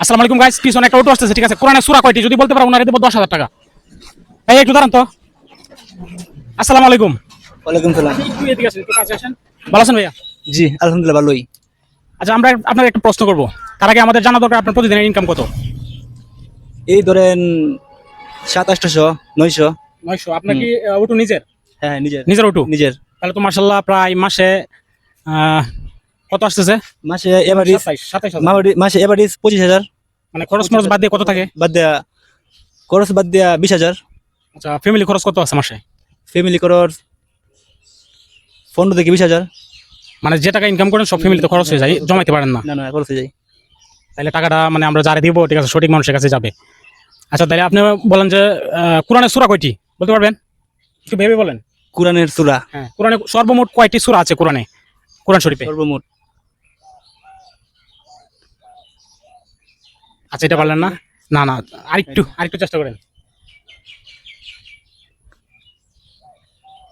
আসসালামু আলাইকুম গাইস পিছনে একটা অটো আসতেছে ঠিক আছে? কোরআনে সূরা কয়টি? যদি বলতে পারো ওনারে দেবো দশ হাজার টাকা। এই একটু দাঁড়ান তো। আসসালামু আলাইকুম। ওয়ালাইকুম সালাম। এদিকে আসেন, কাছে আসেন। ভালো আছেন ভাইয়া? জি আলহামদুলিল্লাহ ভালোই। আচ্ছা আমরা আপনার একটা প্রশ্ন করব। তার আগে আমাদের জানা দরকার আপনার প্রতিদিনের ইনকাম কত? এই ধরেন সাত আটশো নয়শো। নয়শো। আপনার কি অটো নিজের? হ্যাঁ নিজের। নিজের অটো নিজের। তাহলে তো মার্শাল্লাহ প্রায় মাসে কত আসতেছে? মাসে এভারেজ সাতাইশ। মাসে এভারেজ পঁচিশ হাজার। মানে খরচ মরচ বাদ দিয়ে কত থাকে? বাদ দেয়া খরচ বাদ দেয়া বিশ হাজার। আচ্ছা ফ্যামিলি খরচ কত আছে মাসে? ফ্যামিলি খরচ পনেরো থেকে বিশ হাজার। মানে যে টাকা ইনকাম করেন সব ফ্যামিলিতে খরচ হয়ে যায় জমাইতে পারেন না। না না খরচ হয়ে যায়। তাহলে টাকাটা মানে আমরা যারা দিব ঠিক আছে সঠিক মানুষের কাছে যাবে। আচ্ছা তাহলে আপনি বলেন যে কোরআনের সূরা কয়টি? বলতে পারবেন? একটু ভেবে বলেন। কোরআনের সুরা। হ্যাঁ কোরআনে সর্বমোট কয়টি সূরা আছে কোরআনে? কোরআন শরীফে। সর্বমোট আচ্ছা এটা পারলেন না? না না আরেকটু আরেকটু চেষ্টা করেন।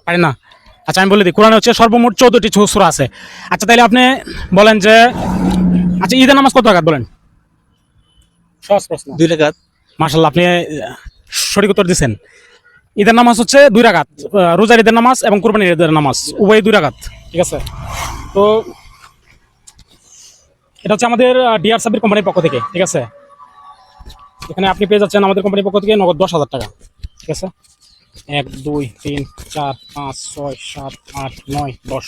পারেন না? আচ্ছা আমি বলে দিই কোরআনে হচ্ছে সর্বমোট চৌদ্দটি সূরা আছে। আচ্ছা তাহলে আপনি বলেন যে আচ্ছা ঈদের নামাজ কত রাখাত বলেন? সহজ প্রশ্ন। দুই টাকাত মার্শাল্লাহ আপনি সঠিক উত্তর দিচ্ছেন ঈদের নামাজ হচ্ছে দুই আহ, রোজার ঈদের নামাজ এবং কোরবানির ঈদের নামাজ উভয় দুই রাকাত ঠিক আছে? তো এটা হচ্ছে আমাদের ডিআর সাবির কোম্পানির পক্ষ থেকে ঠিক আছে? এখানে আপনি পেয়ে যাচ্ছেন আমাদের কোম্পানির পক্ষ থেকে নগদ দশ হাজার টাকা। ঠিক আছে? এক দুই তিন চার পাঁচ ছয় সাত আট নয় দশ।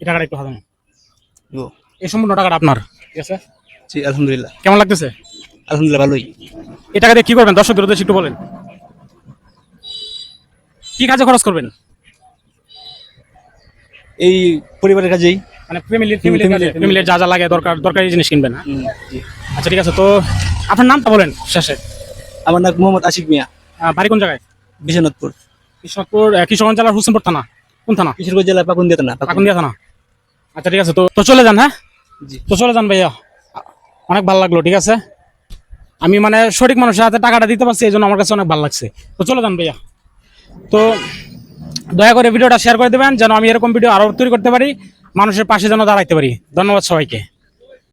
এই টাকাটা একটু ও, এই সম্পূর্ণ টাকাটা আপনার। ঠিক আছে? জি আলহামদুলিল্লাহ। কেমন লাগতেছে? আলহামদুলিল্লাহ ভালোই। এই টাকা দিয়ে কি করবেন? দর্শকদের উদ্দেশ্যে একটু বলেন। কী কাজে খরচ করবেন? এই পরিবারের কাজেই। মানে ফ্যামিলির ফ্যামিলির যা যা লাগে দরকার দরকারি জিনিস কিনবেন হ্যাঁ? জি। আচ্ছা ঠিক আছে তো আপনার নামটা বলেন শেষে। আমার নাম মোহাম্মদ আশিক মিয়া। বাড়ি কোন জায়গায়? বিশ্বনাথপুর। বিশ্বনাথপুর কিশোরগঞ্জ জেলার হুসেনপুর থানা। কোন থানা? কিশোরগঞ্জ জেলা পাকুন্দিয়া থানা। পাকুন্দিয়া। থানা। আচ্ছা ঠিক আছে তো তো চলে যান হ্যাঁ? জি। তো চলে যান ভাইয়া। অনেক ভালো লাগল ঠিক আছে? আমি মানে সঠিক মানুষের হাতে টাকাটা দিতে পারছি এই জন্য আমার কাছে অনেক ভালো লাগছে। তো চলে যান ভাইয়া। তো দয়া করে ভিডিওটা শেয়ার করে দেবেন যেন আমি এরকম ভিডিও আরও তৈরি করতে পারি মানুষের পাশে যেন দাঁড়াইতে পারি। ধন্যবাদ সবাইকে।